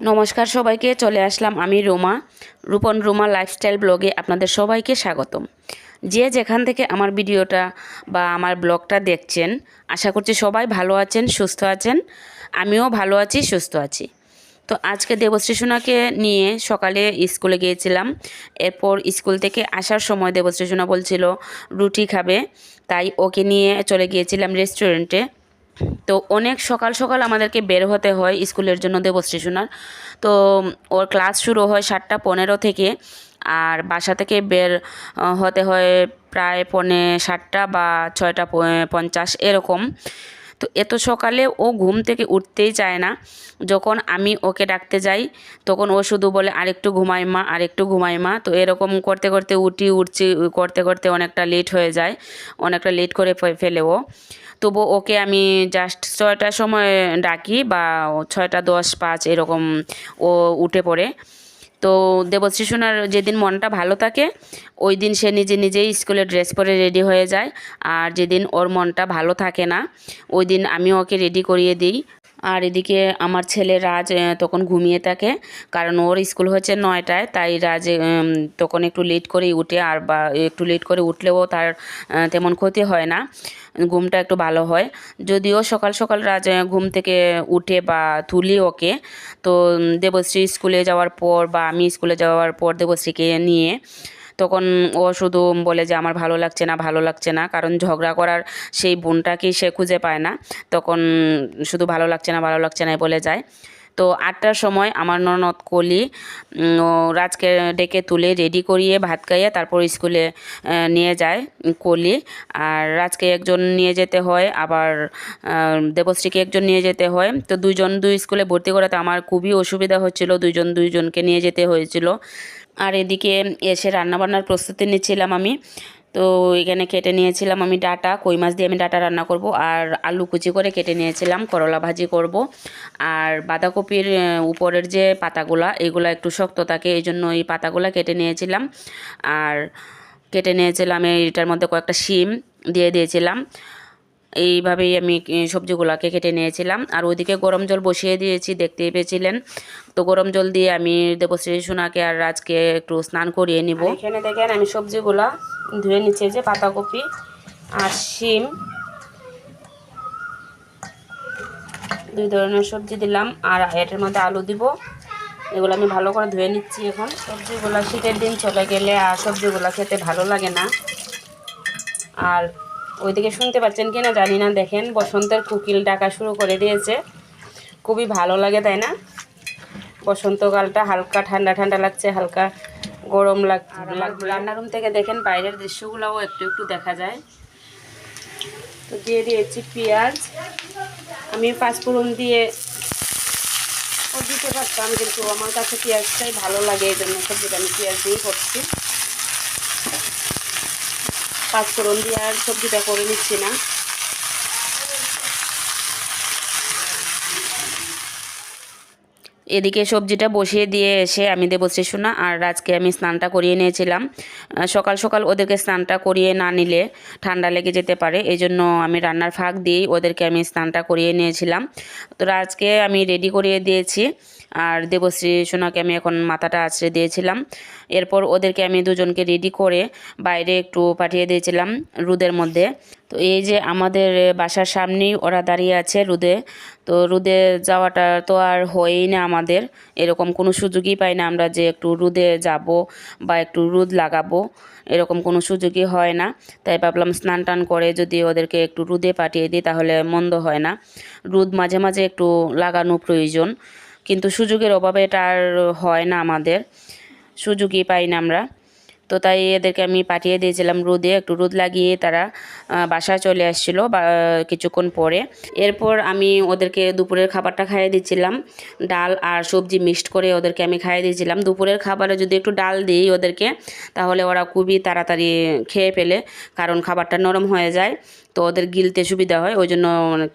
নমস্কার সবাইকে, চলে আসলাম আমি রোমা, রূপন রোমা লাইফস্টাইল ব্লগে আপনাদের সবাইকে স্বাগতম। যে যেখান থেকে আমার ভিডিওটা বা আমার ব্লগটা দেখছেন, আশা করছি সবাই ভালো আছেন, সুস্থ আছেন, আমিও ভালো আছি, সুস্থ আছি। তো আজকে দেবশ্রী সোনাকে নিয়ে সকালে স্কুলে গিয়েছিলাম, এরপর স্কুল থেকে আসার সময় দেবশ্রী সোনা বলছিল, রুটি খাবে। তাই ওকে নিয়ে চলে গিয়েছিলাম রেস্টুরেন্টে তো অনেক সকাল সকাল আমাদেরকে বের হতে হয় স্কুলের জন্য দেব স্টেশনার তো ওর ক্লাস শুরু হয় সাতটা পনেরো থেকে। আর বাসা থেকে বের হতে হয় প্রায় পনে সাতটা বা ছয়টা পঞ্চাশ এরকম। তো এত সকালে ও ঘুম থেকে উঠতেই চায় না। যখন আমি ওকে ডাকতে যাই, তখন ও শুধু বলে, আরেকটু ঘুমাই মা, আরেকটু ঘুমাই মা। তো এরকম করতে করতে উঠি, উঠছি, করতে করতে অনেকটা লেট হয়ে যায়, অনেকটা লেট করে ফেলে ও। তবু ওকে আমি জাস্ট ছয়টার সময় ডাকি বা ছয়টা দশ পাঁচ এরকম ও উঠে পড়ে। তো দেবশ্রী সোনার যেদিন মনটা ভালো থাকে, ওই দিন সে নিজে নিজেই স্কুলে ড্রেস পরে রেডি হয়ে যায়। আর যেদিন ওর মনটা ভালো থাকে না, ওই দিন আমি ওকে রেডি করিয়ে দিই। আর এদিকে আমার ছেলে রাজ তখন ঘুমিয়ে থাকে, কারণ ওর স্কুল হচ্ছে নয়টায়, তাই রাজ তখন একটু লেট করেই উঠে, আর বা, একটু লেট করে উঠলেও তার তেমন ক্ষতি হয় না, ঘুমটা একটু ভালো হয়। যদিও সকাল সকাল রাজ ঘুম থেকে উঠে বা তুলি ওকে, তো দেবশ্রী স্কুলে যাওয়ার পর বা আমি স্কুলে যাওয়ার পর দেবশ্রীকে নিয়ে তখন ও শুধু বলে যে, আমার ভালো লাগছে না, ভালো লাগছে না। কারণ ঝগড়া করার সেই বোনটাকেই সে খুঁজে পায় না। তখন শুধু ভালো লাগছে না, ভালো লাগছে না বলে যায়। তো আটটার সময় আমার ননদ কলি রাজকে ডেকে তুলে রেডি করিয়ে ভাত খাইয়ে তারপর স্কুলে নিয়ে যায় কলি। আর রাজকে একজন নিয়ে যেতে হয়, আবার দেবশ্রীকে একজন নিয়ে যেতে হয়। তো দুইজন দুই স্কুলে ভর্তি করাতে আমার খুবই অসুবিধা হচ্ছিল, দুইজন দুইজনকে নিয়ে যেতে হয়েছিল। আর এদিকে এসে রান্নাবান্নার প্রস্তুতি নিচ্ছিলাম আমি। তো এখানে কেটে নিয়েছিলাম আমি ডাটা, কই মাছ দিয়ে আমি ডাটা রান্না করব, আর আলু কুচি করে কেটে নিয়েছিলাম, করলা ভাজি করব। আর বাঁধাকপির উপরের যে পাতাগুলা, এগুলো একটু শক্ত থাকে এই জন্য এই পাতাগুলা কেটে নিয়েছিলাম। আর কেটে নিয়েছিলাম এইটার মধ্যে কয়েকটা শিম দিয়ে দিয়েছিলাম। এইভাবেই আমি সবজিগুলোকে কেটে নিয়েছিলাম। আর ওইদিকে গরম জল বসিয়ে দিয়েছি, দেখতেই পেয়েছিলেন। তো গরম জল দিয়ে আমি দেবশ্রী সোনাকে আর রাজকে একটু স্নান করিয়ে নিব। এখানে দেখেন আমি সবজিগুলা ধুয়ে নিচ্ছে যে পাতাকপি আর শিম। দুই ধরনের সবজি দিলাম আর এটার মধ্যে আলু দিব। এগুলো আমি ভালো করে ধুয়ে নিচ্ছি এখন। সবজিগুলো শীতের দিন চলে গেলে আর সবজিগুলো খেতে ভালো লাগে না। আর ওইদিকে শুনতে পাচ্ছেন কি না জানি না, দেখেন বসন্তের কুকিল ডাকা শুরু করে দিয়েছে। খুবই ভালো লাগে, তাই না? বসন্তকালটা হালকা ঠান্ডা ঠান্ডা লাগছে, হালকা গরম লাগ রান্নার রুম থেকে দেখেন বাইরের দৃশ্যগুলোও একটু একটু দেখা যায়। তো দিয়ে দিয়েছি পেঁয়াজ। আমি পাঁচফোড়ন দিয়ে দিতে পারতাম, কিন্তু আমার কাছে পেঁয়াজটাই ভালো লাগে, এই জন্য সবজিটা আমি পেঁয়াজ দিয়েই করছি। পাঁচফোড়ন দিয়ে আর সবজিটা করে নিচ্ছি না। এদিকে সবজিটা বসিয়ে দিয়ে এসে আমি দেবশ্রী সোনা আর রাজকে আমি স্নানটা করিয়ে নিয়েছিলাম। সকাল সকাল ওদেরকে স্নানটা করিয়ে না নিলে ঠান্ডা লেগে যেতে পারে এই জন্য আমি রান্নার ফাঁক দিয়েই ওদেরকে আমি স্নানটা করিয়ে নিয়েছিলাম। তো রাজকে আমি রেডি করিয়ে দিয়েছি, আর দেবশ্রী সোনাকে আমি এখন মাথাটা আছড়ে দিয়েছিলাম। এরপর ওদেরকে আমি দুজনকে রেডি করে বাইরে একটু পাঠিয়ে দিয়েছিলাম রোদের মধ্যে। তো এই যে আমাদের বাসার সামনেই ওরা দাঁড়িয়ে আছে রোদে, তো রোদে যাওয়াটা তো আর হয়ই না আমাদের এরকম কোনো সুযোগই পাই না আমরা যে একটু রোদে যাব বা একটু রোদ লাগাবো, এরকম কোনো সুযোগই হয় না। তাই ভাবলাম স্নান টান করে যদি ওদেরকে একটু রোদে পাঠিয়ে দিই তাহলে মন্দ হয় না। রোদ মাঝে মাঝে একটু লাগানো প্রয়োজন, কিন্তু সুযোগের অভাবে এটা আর হয় না আমাদের। সুযোগই পাই না আমরা। তো তাই এদেরকে আমি পাঠিয়ে দিয়েছিলাম রোদে, একটু রোদ লাগিয়ে তারা বাসায় চলে আসছিল, বা, কিছুক্ষণ পরে। এরপর আমি ওদেরকে দুপুরের খাবারটা খাইয়ে দিচ্ছিলাম, ডাল আর সবজি মিক্সড করে ওদেরকে আমি খাইয়ে দিয়েছিলাম। দুপুরের খাবারে যদি একটু ডাল দিই ওদেরকে, তাহলে ওরা খুবই তাড়াতাড়ি খেয়ে ফেলে, কারণ খাবারটা নরম হয়ে যায়, তো ওদের গিলতে সুবিধা হয়, ওই জন্য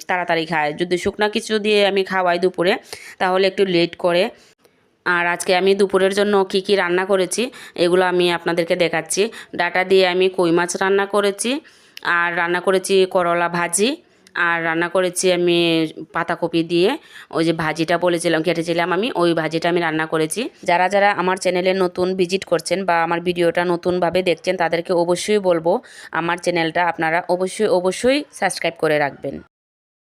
তাড়াতাড়ি খায়। যদি শুকনা কিছু দিয়ে আমি খাওয়াই দুপুরে, তাহলে একটু লেট করে আর আজকে আমি দুপুরের জন্য কি কি রান্না করেছি, এগুলো আমি আপনাদেরকে দেখাচ্ছি। ডাটা দিয়ে আমি কই মাছ রান্না করেছি, আর রান্না করেছি করলা ভাজি, আর রান্না করেছি আমি পাতাকপি দিয়ে। ওই যে ভাজিটা বলেছিলাম, কেটেছিলাম আমি, ওই ভাজিটা আমি রান্না করেছি। যারা যারা আমার চ্যানেলে নতুন ভিজিট করছেন বা আমার ভিডিওটা নতুনভাবে দেখছেন, তাদেরকে অবশ্যই বলব, আমার চ্যানেলটা আপনারা অবশ্যই অবশ্যই সাবস্ক্রাইব করে রাখবেন।